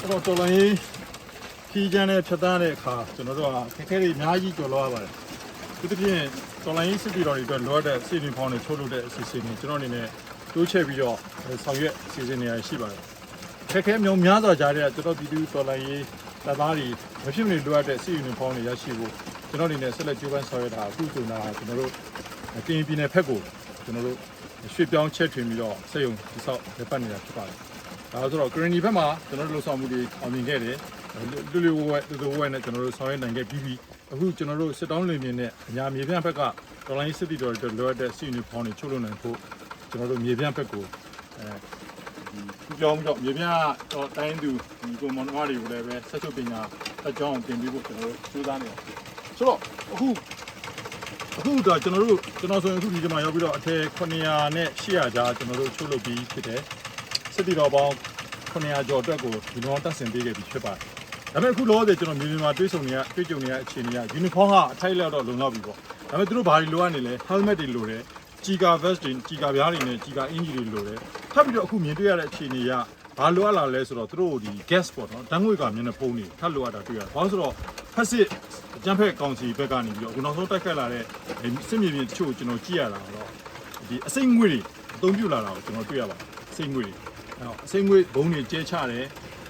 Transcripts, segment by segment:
အဲ့တော့တော်လိုင်းရေးခီးကျန်းနဲ့ဖြတ်တန်းတဲ့အခါကျွန်တော်တို့ကခက်ခဲတွေအများကြီးကြော်လွှားပါတယ်ဒီတစ်ပြင်တော်လိုင်းရေးစစ်တီတော်တွေအတွက်လိုအပ်တဲ့စီရင်ဖောင်းတွေထုတ်လုပ်တဲ့အစီအစဉ်တွေကျွန်တော်အနေနဲ့တိုးချဲ့ပြီးတော့ဆောင်ရွက်အစီအစဉ်တွေရှိပါတယ်ခက်ခဲမျိုးများစွာကြားတဲ့ကျွန်တော်ပြည်သူတော်လိုင်းရေးတပ်သားတွေမဖြစ်မနေလိုအပ်တဲ့စီရင်ဖောင်းတွေရရှိဖို့ကျွန်တော်အနေနဲ့ဆက်လက်ကြိုးပမ်းဆောင်ရွက်တာအခုဆိုတော့ကျွန်တော်တို့ကရင်ပြည်နယ်ဖက်ကိုကျွန်တော်တို့ရွှေ့ပြောင်းချက်ထွင်ပြီးတော့စက်ရုံဒီဆောက်လက်ပတ်နေတာဖြစ်ပါတယ် ဒါဆိုတော့ green ဘက်မှာကျွန်တော်တို့လှုပ်ဆောင်မှုတွေအောင်မြင်ခဲ့တယ်လူလူဝဲလူလူဝဲနဲ့ကျွန်တော်တို့ဆောင်ရွက်နိုင်ခဲ့ပြီးပြီအခုကျွန်တော်တို့စစ်တောင်းလင်မြင်နဲ့အညာမြေပြန့်ဘက်ကဒေါ်လာရင်းစစ်တီတော်တွေလိုအပ်တဲ့စီနီဖောင်းတွေချုပ်လို့နိုင်ဖို့ကျွန်တော်တို့မြေပြန့်ဘက်ကိုအဲဒီကြောင်းတော့မြေပြန့်တော့တိုင်းသူဒီကိုမွန်မာတွေကိုလည်းပဲဆက်ချုပ်ပညာအကြောင်းတင်ပြီးဖို့ကျွန်တော်တို့စူးစမ်းနေတယ်ဆိုတော့အခုအခုတော့ကျွန်တော်တို့ကျွန်တော်ဆိုရင်အခုဒီကမှာရောက်ပြီးတော့အထက်900နဲ့800ကြားကျွန်တော်တို့ချုပ်လုပ်ပြီးဖြစ်တယ် စစ်တီတော်ပေါင်း900ကျော်အတွက်ကိုဒီတော့တက်ဆင်ပေးခဲ့ပြီးဖြစ်ပါတယ်။ဒါပေမဲ့အခုလောလောဆယ်ကျွန်တော်မြေပြင်မှာတွေးဆုံနေရတွေးကြုံနေရအခြေအနေက uniform ကအထိုက်လောက်တော့လုံလောက်ပြီပေါ့။ဒါပေမဲ့သူတို့ဘာတွေလိုအပ်နေလဲ helmet တွေလိုတယ်။ကြီးကာ vest တွေကြီးကာပြားတွေနဲ့ကြီးကာအင်ဂျီတွေလိုတယ်။ထပ်ပြီးတော့အခုမြင်တွေ့ရတဲ့အခြေအနေကဘာလိုအပ်လာလဲဆိုတော့သူတို့ဒီ gas ပေါ့နော်။ဓာတ်ငွေ့ကမျက်နှာဖုံးနေထပ်လိုအပ်တာတွေ့ရတယ်။ဘာလို့ဆိုတော့ဖက်စစ်အကြမ်းဖက်ကောင်စီဘက်ကနေပြီးတော့အခုနောက်ဆုံးတက်ခတ်လာတဲ့စစ်မြေပြင်တချို့ကျွန်တော်ကြည့်ရတာတော့ဒီအစိမ့်ငွေ့တွေအသုံးပြုလာတာကိုကျွန်တော်တွေ့ရပါတယ်။အစိမ့်ငွေ့တွေ အဲ့တော့အစိမ့်ငွေဘုံတွေကျဲချတယ်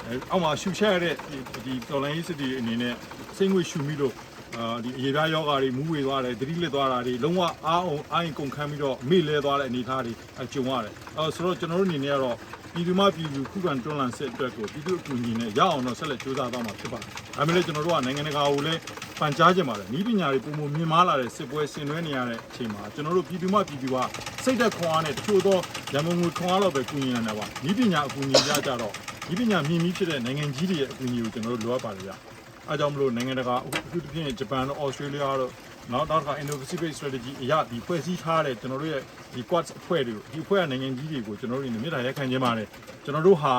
အဲအောက်မှာရှူချရတဲ့ဒီဒီတော်လိုင်းစစ်တီအနေနဲ့အစိမ့်ငွေရှူပြီးတော့အာဒီအရေပြားယောဂါတွေမူးဝေသွားတယ်သတိလစ်သွားတာတွေလုံးဝအားအောင်အားရင်ကုန်ခန်းပြီးတော့မေ့လဲသွားတဲ့အနေအထားတွေအကြုံရတယ်အဲဆိုတော့ကျွန်တော်တို့အနေနဲ့ကတော့ပြည်သူမပြည်သူခုခံတွန်းလှန်စစ်အတွက်ကိုပြည်သူအကူအညီနဲ့ရအောင်တော့ဆက်လက်ကြိုးစားသွားမှာဖြစ်ပါတယ်။ဒါပေမဲ့လည်းကျွန်တော်တို့ကနိုင်ငံတကာကိုလည်းပန်ကြားကြပါတယ်။ဤပညာတွေပုံမမြင်မာလာတဲ့စစ်ပွဲဆင်နွှဲနေရတဲ့အချိန်မှာကျွန်တော်တို့ပြည်သူမပြည်သူက စိတ်သက်ခွန်အားနဲ့တချို့သောရန်ကုန်ငွေခွန်အားတော့ပဲကူညီနေတာပါ။ဤပညာအကူအညီရကြတော့ဤပညာမြင်ပြီးဖြစ်တဲ့နိုင်ငံကြီးတွေရဲ့အကူအညီကိုကျွန်တော်တို့လိုအပ်ပါတယ်ဗျ။အဲကြောင့်မလို့နိုင်ငံတကာအခုတစ်ပြည့်ဂျပန်တို့ဩစတြေးလျတို့နောက်တော့က Indo-Pacific Strategy အရာဒီဖွဲ့စည်းထားတဲ့ကျွန်တော်တို့ရဲ့ဒီ Quad အဖွဲ့တွေဒီအဖွဲ့ကနိုင်ငံကြီးတွေကိုကျွန်တော်တို့နေမြေတားရက်ခံခြင်းပါတယ်ကျွန်တော်တို့ဟာ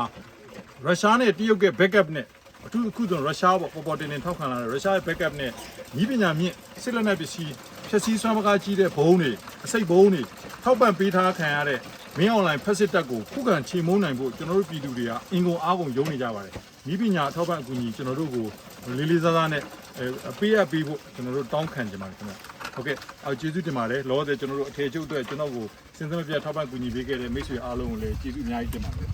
ရုရှားနဲ့တရုတ်ရဲ့ backup နဲ့အထူးအခုဆိုရုရှားပေါ့ပေါ်ပေါ်တင်တင်ထောက်ခံလာတဲ့ရုရှားရဲ့ backup နဲ့ညီပညာမြင့်စစ်လက်နက်ပစ္စည်းဖြည့်ဆည်းစွမ်းမကားကြီးတဲ့ဘုံတွေ အစိတ်ဘုံတွေထောက်ပံ့ပေးထားခံရတဲ့မင်းအွန်လိုင်းဖက်စစ်တပ်ကိုခုခံချေမှုန်းနိုင်ဖို့ကျွန်တော်တို့ပြည်သူတွေကအင်ကုန်အားကုန်ယုံနေကြပါတယ်ညီပညာအထောက်ပံ့အကူအညီကျွန်တော်တို့ကိုလေးလေးစားစားနဲ့အဲပေးအပ်ပေးဖို့ကျွန်တော်တို့တောင်းခံကြပါတယ်ခင်ဗျာဟုတ်ကဲ့အော်ကျေးဇူးတင်ပါတယ်လောဆယ်ကျွန်တော်တို့အထေချုပ်အတွက်ကျွန်တော်ကိုစဉ်းစားမပြတ်ထောက်ပံ့ကူညီပေးခဲ့တဲ့မိတ်ဆွေအားလုံးကိုလည်းကျေးဇူးအများကြီးတင်ပါတယ်